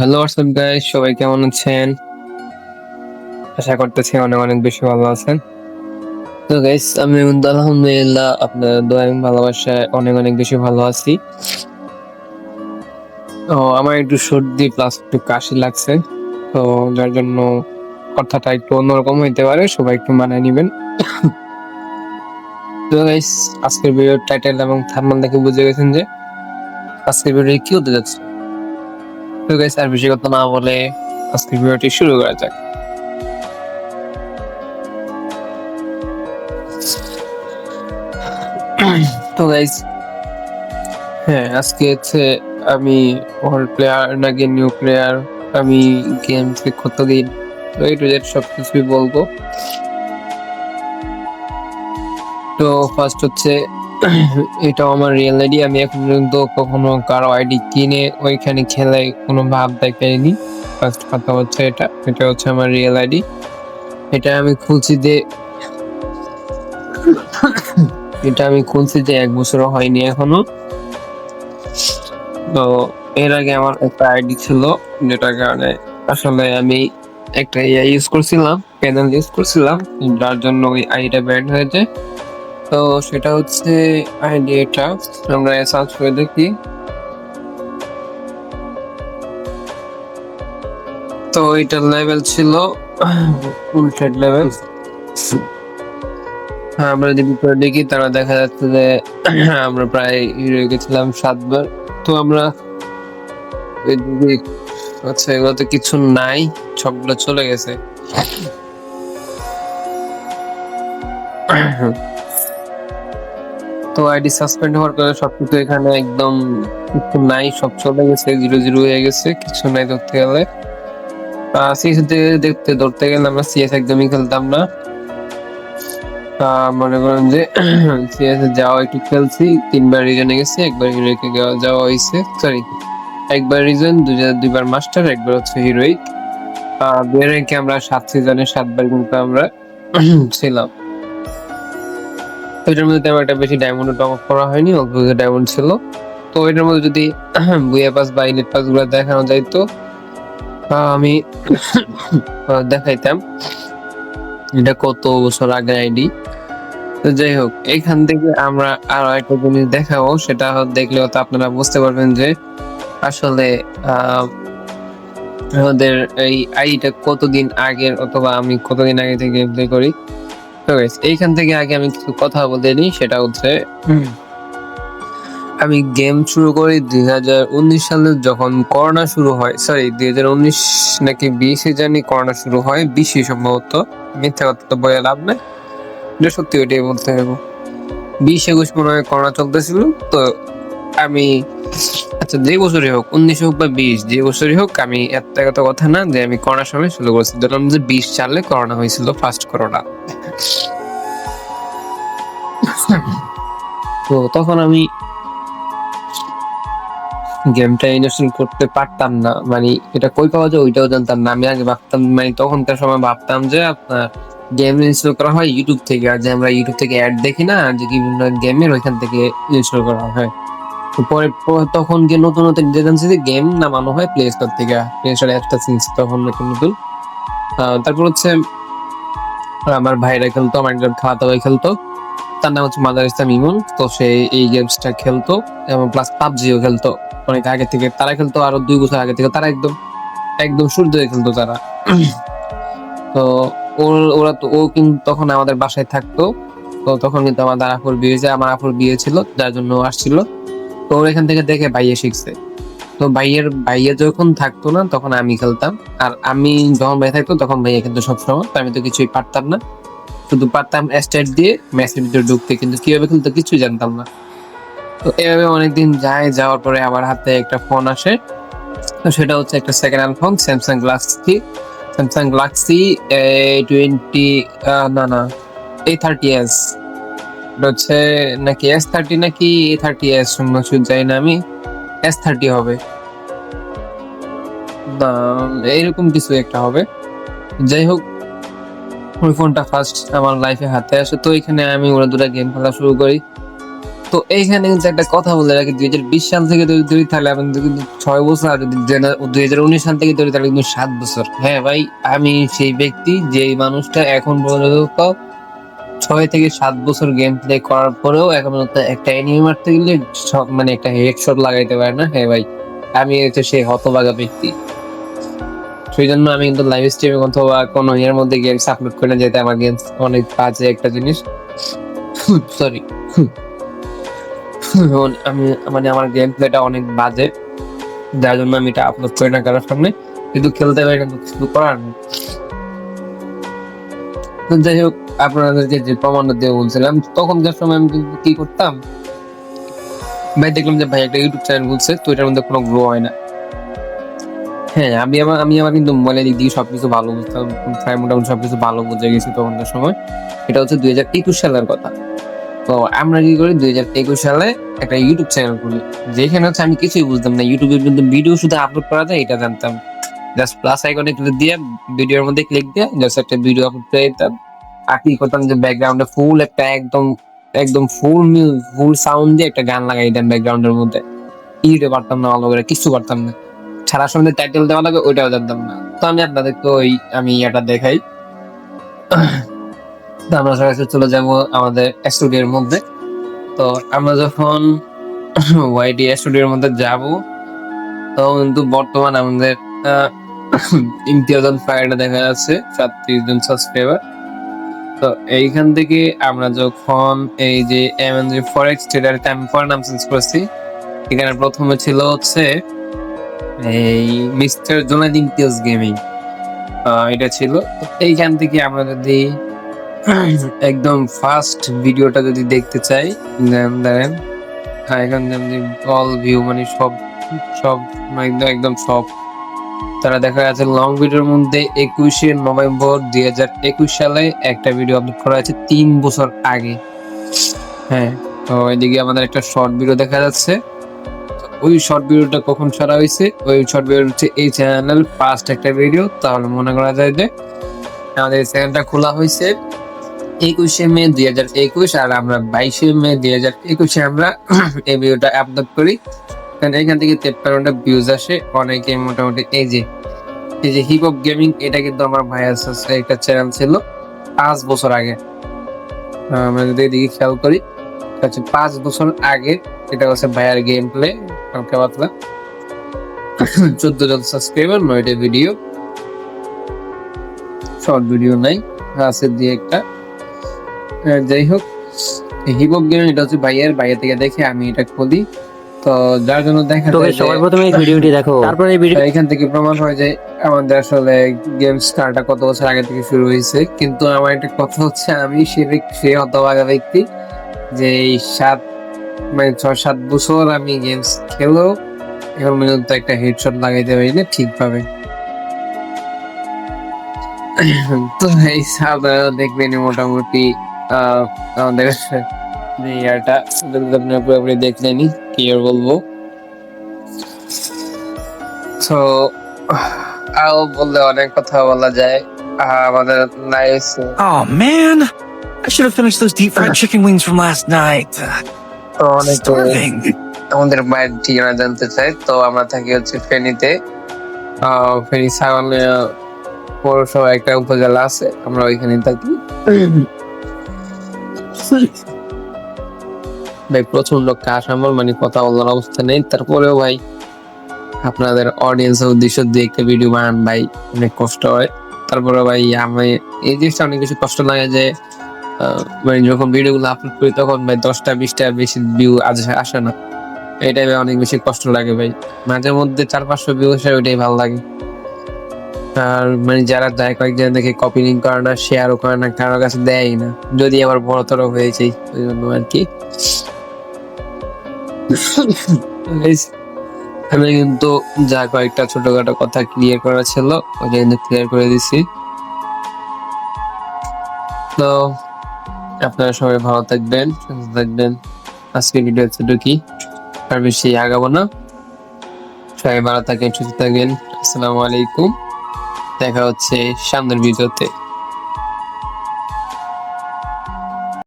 Hello WhatsApp guys সবাই কেমন আছেন? আশা করতেছি অনেক অনেক বেশি ভালো আছেন। তো গাইস আমি আলহামদুলিল্লাহ আপনার দোয়া এবং ভালোবাসায় অনেক অনেক বেশি ভালো আছি। তো আমার একটু সর্দি প্লাস একটু কাশি লাগছে। তো যার জন্য কথাটা একটু অন্যরকম হইতে পারে, সবাই একটু মানায় নিবেন। তো গাইস আজকের ভিডিওর টাইটেল এবং থাম্বনেল দেখে বুঝে গেছেন যে আজকের ভিডিও কি হতে যাচ্ছে? তো গাইস আর বেশি কথা না বলে আজকের ভিডিওটি শুরু করা যাক। তো গাইস হ্যাঁ আজকে হচ্ছে আমি ওল্ড প্লেয়ার নাকি নিউ প্লেয়ার আমি গেম থেকে কতদিন এই টু সব কিছুই বলব। তো ফার্স্ট হচ্ছে এটা আমার রিয়েল আইডি আমি এখন পর্যন্ত কখনো কারও আইডি কিনে ওইখানে খেলে কোনো ভাব দেখাইনি। ফার্স্ট কথা হচ্ছে এটা এটা হচ্ছে আমার রিয়েল আইডি এটা আমি খুলছি যে, এটা আমি খুলছি যে এক বছরও হয়নি এখনও। তো এর আগে আমার একটা আইডি ছিল, যেটার কারণে আসলে আমি একটা ইয়া ইউজ করছিলাম প্যানেল ইউজ করছিলাম, যার জন্য ওই আইডিটা ব্যান্ড হয়েছে। তো সেটা হচ্ছে আইডি এটা। আমরা সার্চ করে দেখি। তো এটার লেভেল ছিল উল্টেড লেভেল হ্যাঁ আমরা যদি করে দেখি তারা দেখা যাচ্ছে যে আমরা প্রায় হিরো গেছিলাম সাতবার। তো আমরা আচ্ছা এগুলোতে কিছু নাই, সবগুলো চলে গেছে। তো আইডি সাসপেন্ড হওয়ার কারণে সবকিছু এখানে একদম নাই, সব চলে গেছে, জিরো জিরো হয়ে গেছে, কিছু নাই ধরতে গেলে। সিএস দেখতে ধরতে গেলে আমরা সিএস একদমই খেলতাম না। মনে করেন যে সিএস যাওয়া একটু খেলছি, তিনবার রিজনে গেছি, একবার হিরোইকে যাওয়া হয়েছে সরি একবার রিজন দুইবার মাস্টার একবার হচ্ছে হিরোইক র্যাঙ্কে আমরা সাত সিজনে সাতবার কিন্তু আমরা ছিলাম। ওইটার মধ্যে তেমন একটা বেশি ডায়মন্ড টপ আপ করা হয়নি অল্প কিছু ডায়মন্ড ছিল। তো ওইটার মধ্যে যদি বুয়া পাস বা ইলেট পাসগুলো দেখানো যাইতো আহ, আমি দেখাইতাম। এটা কত বছর আগের আইডি? তো যাই হোক এখান থেকে আমরা আরও একটা জিনিস দেখাবো সেটা দেখলে হয়তো আপনারা বুঝতে পারবেন যে আসলে আমাদের এই আইডিটা কতদিন আগের অথবা আমি কতদিন আগে থেকে প্লে করি। তো এইখান থেকে আগে আমি কিছু কথা বলতে নিই সেটা হচ্ছে আমি গেম শুরু করি দুই হাজার উনিশ সালে যখন করোনা শুরু হয় সরি দুই হাজার উনিশ নাকি বিশে জানি করোনা শুরু হয় বিশে সম্ভবত মিথ্যা কথা তো বলে লাভ নাই এটা সত্যি ওইটাই বলতে হবে। বিশ একুশ মনে হয় করোনা চলতেছিল তো আমি আচ্ছা যে বছরই হোক উনিশ হোক বা বিশ যে বছরই হোক আমি এত এত কথা না যে আমি করোনার সময় শুরু করেছি। ধরলাম যে বিশ সালে করোনা হয়েছিল ফার্স্ট করোনা তো তখন আমি গেমটা ইনস্টল করতে পারতাম না। মানে এটা কই পাওয়া যায় ওইটাও জানতাম না। আমি আগে ভাবতাম মানে তখনকার সময় ভাবতাম যে, আপনার গেম ইনস্টল করা হয় ইউটিউব থেকে। আর যে আমরা ইউটিউব থেকে অ্যাড দেখি না, যে বিভিন্ন গেমের ওইখান থেকে ইনস্টল করা হয়। পরে তখন গিয়ে নতুন নতুন যে জানছি যে গেম নামানো হয় প্লে স্টোর থেকে। প্লে স্টোর অ্যাপটা তখন নতুন নতুন। তারপর হচ্ছে আমার ভাইরা খেলতো, আমার খাওয়াতে ভাই খেলতো। তার নাম হচ্ছে মাদার ইসলাম ইমন। তো সে এই গেমসটা খেলতো এবং প্লাস পাবজিও খেলতো। অনেক আগে থেকে তারা খেলতো, আরও দুই বছর আগে থেকে তারা একদম একদম সূর্য খেলতো তারা। তো ওর- তো, ও কিন্তু তখন আমাদের বাসায় থাকতো। তো তখন কিন্তু আমাদের আপুর বিয়ে হয়েছে, আমার আপুর বিয়ে ছিল যার জন্য আসছিল। তো ওর এখান থেকে দেখে ভাইয়া শিখছে। তো ভাইয়ের, ভাইয়া যখন থাকতো না, তখন আমি খেলতাম। আর আমি যখন ভাই থাকতো, তখন ভাইয়া কিন্তু সবসময়। তো আমি তো কিছুই পারতাম না। শুধু পারতাম স্টার্ট দিয়ে ম্যাচের ভিতরে ঢুকতে, কিন্তু কীভাবে খেলতো কিছুই জানতাম না। তো এভাবে অনেকদিন যায়, যাওয়ার পরে আমার হাতে একটা ফোন আসে। তো সেটা হচ্ছে একটা second hand phone Samsung Galaxy Samsung Galaxy twenty না না এ থার্টি এস হচ্ছে নাকি এস থার্টি নাকি এ থার্টি এস শুধু যাই না আমি। এস থার্টি হবে। এইরকম কিছু একটা হবে। যাই হোক, ওই ফোনটা ফার্স্ট আমার লাইফে হাতে আসে। তো এখানে আমি ওরা দুটা গেম খেলা শুরু করি। তো এইখানে কিন্তু একটা কথা বলে রাখি, দুই হাজার বিশ সাল থেকে যদি ধরি, তাহলে আপনি কিন্তু ছয় বছর, আর যদি দুই হাজার উনিশ সাল থেকে ধরি, তাহলে কিন্তু সাত বছর। হ্যাঁ ভাই, আমি সেই ব্যক্তি যে মানুষটা এখন পর্যন্ত ছয় থেকে সাত বছর গেম প্লে করার পরেও এখন একটা এনিমি মারতে গেলে মানে একটা হেডশট লাগাইতে পারে না? হ্যাঁ ভাই, আমি হচ্ছে সেই হতবাগা ব্যক্তি। সেই জন্য আমি কিন্তু লাইভ স্ট্রিমে অথবা কোনো ইয়ের মধ্যে গেমস আপলোড করি যেতে আমার গেমস অনেক বাজে একটা জিনিস। সরি আমি মানে আমার গেম প্লেটা অনেক বাজে, যার জন্য আমি এটা আপলোড করি না কারোর সামনে। কিন্তু খেলতে পারি কিন্তু কিছু করার যাই হোক আপনাদেরকে যে প্রমাণ দিয়ে বলছিলাম তখনকার সময় আমি কি করতাম? ভাই, দেখলাম যে ভাই একটা ইউটিউব চ্যানেল খুলছে, তো এটার মধ্যে কোনো গ্রো হয় না। হ্যাঁ আমি আমার আমি আমার কিন্তু মোবাইলের দিক দিয়ে সবকিছু ভালো বুঝতাম, প্রায় মোটামুটি সবকিছু ভালো বুঝে গেছি তখনকার সময়। এটা হচ্ছে দুই হাজার একুশ সালের কথা। তো আমরা কি করি, দুই হাজার একুশ সালে একটা ইউটিউব চ্যানেল খুলি, যেখানে হচ্ছে আমি কিছুই বুঝতাম না। ইউটিউবে কিন্তু ভিডিও শুধু আপলোড করা যায়, এটা জানতাম। জাস্ট প্লাস আইকনে ক্লিক দিয়ে ভিডিওর মধ্যে ক্লিক দিয়ে জাস্ট একটা ভিডিও আপলোড করে দিতাম। আর করতাম যে ব্যাকগ্রাউন্ডে ফুল একটা একদম একদম ফুল ফুল সাউন্ড দিয়ে একটা গান লাগাই দিতাম ব্যাকগ্রাউন্ডের মধ্যে। ইউটিউবে পারতাম না, ভালো কিছু পারতাম না। সারা সময় টাইটেল দেওয়া লাগে, ওইটাও জানতাম না। তো আমি আপনাদেরকে ওই, আমি এটা দেখাই। তো আমরা সরাসরি চলে যাব আমাদের স্টুডিওর মধ্যে। তো আমরা যখন ওয়াইডি স্টুডিওর মধ্যে যাব তো কিন্তু বর্তমান আমাদের ইমতিয়াজন ফায়ারটা দেখা যাচ্ছে, সাতত্রিশ জন সাবস্ক্রাইবার তো এইখান থেকে আমরা যখন এই যে এমএন যে ফরেক্স ট্রেডারটা আমি পরে নাম চেঞ্জ করছি, এখানে প্রথমে ছিল হচ্ছে এই মিস্টার জোনাদ ইমতিয়াজ গেমিং এটা ছিল। এইখান থেকে আমরা যদি একদম ফার্স্ট ভিডিওটা যদি দেখতে চাই দেন হ্যাঁ এখান থেকে অল ভিউ মানে সব সব, একদম একদম সব। তারা দেখা যাচ্ছে লং ভিডিওর মধ্যে একুশে নভেম্বর দুই হাজার একুশ সালে একটা ভিডিও আপলোড করা হয়েছে তিন বছর আগে। হ্যাঁ তো এদিকে আমাদের একটা শর্ট ভিডিও দেখা যাচ্ছে। ওই শর্ট ভিডিওটা কখন ছাড়া হয়েছে? ওই শর্ট ভিডিও হচ্ছে এই চ্যানেল ফার্স্ট একটা ভিডিও তাহলে মনে করা যায় যে আমাদের চ্যানেলটা খোলা হয়েছে একুশে মে দুই হাজার একুশ, আর আমরা বাইশে মে দুই হাজার একুশে আমরা এই ভিডিওটা আপলোড করি। কারণ এখান থেকে তেপ্পান্নটা ভিউজ আসে অনেকে মোটামুটি এই যে এই যে হিপ হপ গেমিং এটা কিন্তু আমার ভাইয়ার একটা চ্যানেল ছিল পাঁচ বছর আগে। আমরা যদি এদিকে খেয়াল করি হচ্ছে পাঁচ বছর আগে এটা হচ্ছে ভাইয়ার গেম প্লে হালকা পাতলা চোদ্দ জন সাবস্ক্রাইবার নয়টা ভিডিও শর্ট ভিডিও নাই, আছে দিয়ে একটা। যাই হোক হিপ হপ গেমিং এটা হচ্ছে ভাইয়ার, ভাইয়া থেকে দেখে আমি এটা খুলি। তো যার জন্য দেখা যায় সবার প্রথমে এই ভিডিওটি দেখো। তারপরে এই ভিডিও এখান থেকে প্রমাণ হয় যে আমাদের আসলে খেলাটা কত বছর আগে থেকে শুরু হয়েছে। কিন্তু আমার একটা কথা হচ্ছে আমি সে সে হতভাগা ব্যক্তি যে এই সাত মানে ছয় সাত বছর আমি গেমস খেলেও এখন পর্যন্ত একটা হেডশট লাগাইতে পারি না ঠিকভাবে। তো এই সাধারণ দেখবেন মোটামুটি আহ, আমাদের ইয়ারটা যদি আপনারা পুরোপুরি দেখলেনি আর বলব? তো আরও বললে অনেক কথা বলা যায়। আমাদের life Oh man, I should have finished those deep fried chicken wings from last night. Starving. আমাদের মায়ের ঠিকানা জানতে চাই তো আমরা থাকি হচ্ছে ফেনীতে। ফেনী সাগর পৌরসভা একটা উপজেলা আছে আমরা ওইখানে থাকি। ভাই, প্রচণ্ড কাশ আমার মানে কথা বলার অবস্থা নেই। তারপরেও ভাই, আপনাদের অডিয়েন্সের উদ্দেশ্য দিয়ে একটা ভিডিও বানান ভাই, অনেক কষ্ট হয়। তারপরে ভাই, আমি এই জিনিসটা অনেক কিছু কষ্ট লাগে যে মানে যখন ভিডিও গুলো আপলোড করি, তখন ভাই দশটা, বিশটা বেশি ভিউ আসে না। এটাই ভাই অনেক বেশি কষ্ট লাগে ভাই। মাঝে মধ্যে চার পাঁচশো ভিউ আসে, ওইটাই ভালো লাগে। আর মানে যারা যায় কয়েকজন দেখে কপি লিঙ্ক করে না শেয়ারও করে না কারোর কাছে দেয়ই না। যদি আবার বড়তর হয়েছে, ওই জন্য আর কি। আমি কিন্তু যা কয়েকটা ছোটখাটো কথা ক্লিয়ার করা ছিল ওইটা কিন্তু ক্লিয়ার করে দিছি। তো, আপনারা সবাই ভালো থাকবেন, সুস্থ থাকবেন। আজকে ভিডিও কি আর বেশি আগাবো না। সবাই ভালো থাকেন, সুস্থ থাকবেন আসসালামু আলাইকুম। দেখা হচ্ছে সামনের ভিডিওতে